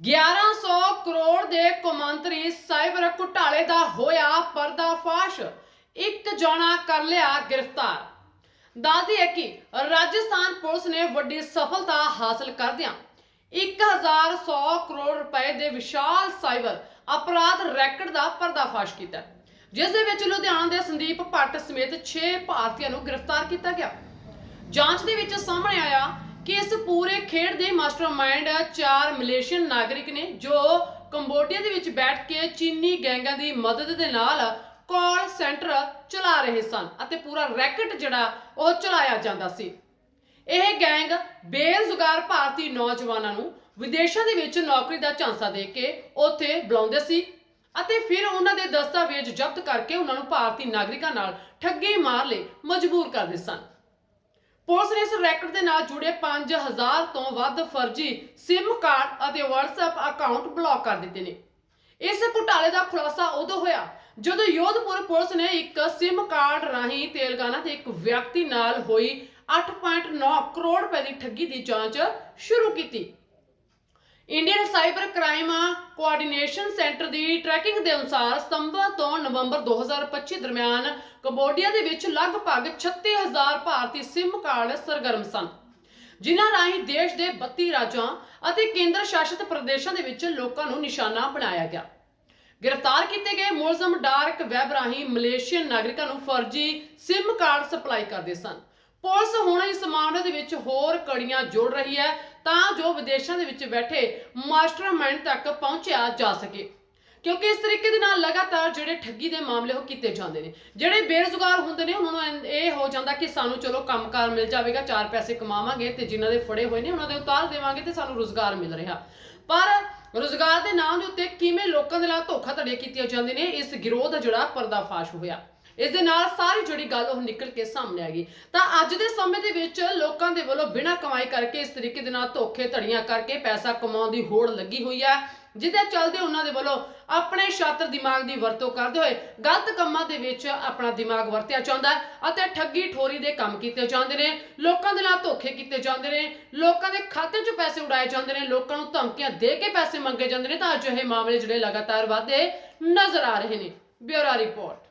1100 ਕਰੋੜ ਦੇ ਕੌਮਾਂਤਰੀ ਸਾਈਬਰ ਘੁਟਾਲੇ ਦਾ ਹੋਇਆ ਪਰਦਾਫਾਸ਼। ਇੱਕ ਜਣਾ ਕਰ ਲਿਆ ਗ੍ਰਿਫਤਾਰ। ਦੱਸਦੀ ਹੈ ਕਿ ਰਾਜਸਥਾਨ ਪੁਲਿਸ ਨੇ ਵੱਡੀ ਸਫਲਤਾ ਹਾਸਲ ਕਰਦਿਆਂ 1100 ਕਰੋੜ ਰੁਪਏ ਦੇ ਵਿਸ਼ਾਲ ਸਾਈਬਰ ਅਪਰਾਧ ਰੈਕਟ ਦਾ ਪਰਦਾਫਾਸ਼ ਕੀਤਾ। ਜਿਸ ਦੇ ਵਿੱਚ ਲੁਧਿਆਣਾ ਦੇ ਸੰਦੀਪ ਭੱਟ ਸਮੇਤ 6 ਭਾਰਤੀਆਂ ਨੂੰ ਗ੍ਰਿਫਤਾਰ ਕੀਤਾ ਗਿਆ। ਜਾਂਚ ਦੇ ਵਿੱਚ ਸਾਹਮਣੇ ਆਇਆ ਕਿ ਇਸ ਪੂਰੇ ਖੇਡ ਦੇ ਮਾਸਟਰਮਾਈਂਡ ਚਾਰ ਮਲੇਸ਼ੀਅਨ ਨਾਗਰਿਕ ਨੇ, ਜੋ ਕੰਬੋਡੀਆ ਦੇ ਵਿੱਚ ਬੈਠ ਕੇ ਚੀਨੀ ਗੈਂਗਾਂ ਦੀ ਮਦਦ ਦੇ ਨਾਲ ਕਾਲ ਸੈਂਟਰ ਚਲਾ ਰਹੇ ਸਨ ਅਤੇ ਪੂਰਾ ਰੈਕਟ ਜਿਹੜਾ, ਉਹ ਚਲਾਇਆ ਜਾਂਦਾ ਸੀ। ਇਹ ਗੈਂਗ ਬੇਰੁਜ਼ਗਾਰ ਭਾਰਤੀ ਨੌਜਵਾਨਾਂ ਨੂੰ ਵਿਦੇਸ਼ਾਂ ਦੇ ਵਿੱਚ ਨੌਕਰੀ ਦਾ ਝਾਂਸਾ ਦੇ ਕੇ ਉੱਥੇ ਬੁਲਾਉਂਦੇ ਸੀ ਅਤੇ ਫਿਰ ਉਹਨਾਂ ਦੇ ਦਸਤਾਵੇਜ਼ ਜ਼ਬਤ ਕਰਕੇ ਉਹਨਾਂ ਨੂੰ ਭਾਰਤੀ ਨਾਗਰਿਕਾਂ ਨਾਲ ਠੱਗੀ ਮਾਰ ਲਈ ਮਜਬੂਰ ਕਰਦੇ ਸਨ। ਪੁਲਿਸ ਨੇ ਇਸ ਰੈਕਟ ਦੇ ਨਾਲ ਜੁੜੇ 5000 ਤੋਂ ਵੱਧ ਫਰਜ਼ੀ SIM ਕਾਰਡ ਅਤੇ WhatsApp ਅਕਾਊਂਟ ਬਲੌਕ ਕਰ ਦਿੱਤੇ ਨੇ। ਇਸ ਘੁਟਾਲੇ ਦਾ ਖੁਲਾਸਾ ਉਦੋਂ ਹੋਇਆ ਜਦੋਂ ਯੋਧਪੁਰ ਪੁਲਿਸ ਨੇ ਇੱਕ SIM ਕਾਰਡ ਰਾਹੀਂ ਤੇਲੰਗਾਨਾ ਦੇ ਇੱਕ ਵਿਅਕਤੀ ਨਾਲ ਹੋਈ 8.9 ਕਰੋੜ ਰੁਪਏ ਦੀ ਠੱਗੀ ਦੀ ਜਾਂਚ ਸ਼ੁਰੂ ਕੀਤੀ। Indian cyber crime coordination centre ਦੀ ਟਰੈਕਿੰਗ ਦੇ ਅਨੁਸਾਰ ਸਤੰਬਰ ਤੋਂ ਨਵੰਬਰ 2025 ਦਰਮਿਆਨ ਕੰਬੋਡੀਆ ਦੇ ਵਿੱਚ ਲਗਭਗ 36000 ਭਾਰਤੀ SIM ਕਾਰਡ ਸਰਗਰਮ ਸਨ, ਜਿਨ੍ਹਾਂ ਰਾਹੀਂ ਦੇਸ਼ ਦੇ 32 ਰਾਜਾਂ ਅਤੇ ਕੇਂਦਰ ਸ਼ਾਸਿਤ ਪ੍ਰਦੇਸ਼ਾਂ ਦੇ ਵਿੱਚ ਲੋਕਾਂ ਨੂੰ ਨਿਸ਼ਾਨਾ ਬਣਾਇਆ ਗਿਆ। ਗ੍ਰਿਫਤਾਰ ਕੀਤੇ ਗਏ ਮੁਲਜ਼ਮ ਡਾਰਕ ਵੈਬ ਰਾਹੀਂ ਮਲੇਸ਼ੀਅਨ ਨਾਗਰਿਕਾਂ ਨੂੰ ਫਰਜ਼ੀ SIM ਕਾਰਡ ਸਪਲਾਈ ਕਰਦੇ ਸਨ। ਪੁਲਿਸ ਹੁਣ ਇਸ ਮਾਮਲੇ ਦੇ ਵਿੱਚ ਹੋਰ ਕੜੀਆਂ ਜੋੜ ਰਹੀ ਹੈ ਤਾਂ ਜੋ ਵਿਦੇਸ਼ਾਂ ਦੇ ਵਿੱਚ ਬੈਠੇ ਮਾਸਟਰਮਾਈਂਡ ਤੱਕ ਪਹੁੰਚਿਆ ਜਾ ਸਕੇ। ਕਿਉਂਕਿ ਇਸ ਤਰੀਕੇ ਦੇ ਨਾਲ ਲਗਾਤਾਰ ਜਿਹੜੇ ਠੱਗੀ ਦੇ ਮਾਮਲੇ ਉਹ ਕੀਤੇ ਜਾਂਦੇ ਨੇ। ਜਿਹੜੇ ਬੇਰੁਜ਼ਗਾਰ ਹੁੰਦੇ ਨੇ, ਉਹਨਾਂ ਨੂੰ ਇਹ ਹੋ ਜਾਂਦਾ ਕਿ ਸਾਨੂੰ ਚਲੋ ਕੰਮਕਾਰ ਮਿਲ ਜਾਵੇਗਾ, ਚਾਰ ਪੈਸੇ ਕਮਾਵਾਂਗੇ ਤੇ ਜਿਨ੍ਹਾਂ ਦੇ ਫੜੇ ਹੋਏ ਨੇ, ਉਹਨਾਂ ਦੇ ਉਤਾਰ ਦੇਵਾਂਗੇ ਤੇ ਸਾਨੂੰ ਰੋਜ਼ਗਾਰ ਮਿਲ ਰਿਹਾ। ਪਰ ਰੋਜ਼ਗਾਰ ਦੇ ਨਾਮ ਦੇ ਉੱਤੇ ਕਿਵੇਂ ਲੋਕਾਂ ਦੇ ਨਾਲ ਧੋਖਾਧੜੀਆਂ ਕੀਤੀਆਂ ਜਾਂਦੀਆਂ ਨੇ, ਇਸ ਗਿਰੋਹ ਦਾ ਜਿਹੜਾ ਪਰਦਾਫਾਸ਼ ਹੋਇਆ। ਇਸ ਦੇ ਨਾਲ ਸਾਰੀ ਜਿਹੜੀ ਗੱਲ ਉਹ ਨਿਕਲ ਕੇ ਸਾਹਮਣੇ ਆ ਗਈ। ਤਾਂ ਅੱਜ ਦੇ ਸਮੇਂ ਦੇ ਵਿੱਚ ਲੋਕਾਂ ਦੇ ਵੱਲੋਂ ਬਿਨਾਂ ਕਮਾਈ ਕਰਕੇ ਇਸ ਤਰੀਕੇ ਦੇ ਨਾਲ ਧੋਖੇ ਧੜੀਆਂ ਕਰਕੇ ਪੈਸਾ ਕਮਾਉਣ ਦੀ ਹੋੜ ਲੱਗੀ ਹੋਈ ਹੈ ਜਿਹਦੇ ਚਲਦੇ ਉਹਨਾਂ ਦੇ ਵੱਲੋਂ ਆਪਣੇ ਸ਼ਾਤਰ ਦਿਮਾਗ ਦੀ ਵਰਤੋਂ ਕਰਦੇ ਹੋਏ ਗਲਤ ਕੰਮਾਂ ਦੇ ਵਿੱਚ ਆਪਣਾ ਦਿਮਾਗ ਵਰਤਿਆ ਜਾਂਦਾ ਅਤੇ ਠੱਗੀ ਠੋਰੀ ਦੇ ਕੰਮ ਕੀਤੇ ਜਾਂਦੇ ਨੇ, ਲੋਕਾਂ ਦੇ ਨਾਲ ਧੋਖੇ ਕੀਤੇ ਜਾਂਦੇ ਨੇ, ਲੋਕਾਂ ਦੇ ਖਾਤੇ 'ਚ ਪੈਸੇ ਉਡਾਏ ਜਾਂਦੇ ਨੇ, ਲੋਕਾਂ ਨੂੰ ਧਮਕੀਆਂ ਦੇ ਕੇ ਪੈਸੇ ਮੰਗੇ ਜਾਂਦੇ ਨੇ, ਤਾਂ ਅਜਿਹੇ ਮਾਮਲੇ ਜਿਹੜੇ ਲਗਾਤਾਰ ਵਧਦੇ ਨਜ਼ਰ ਆ ਰਹੇ ਨੇ। Bureau report.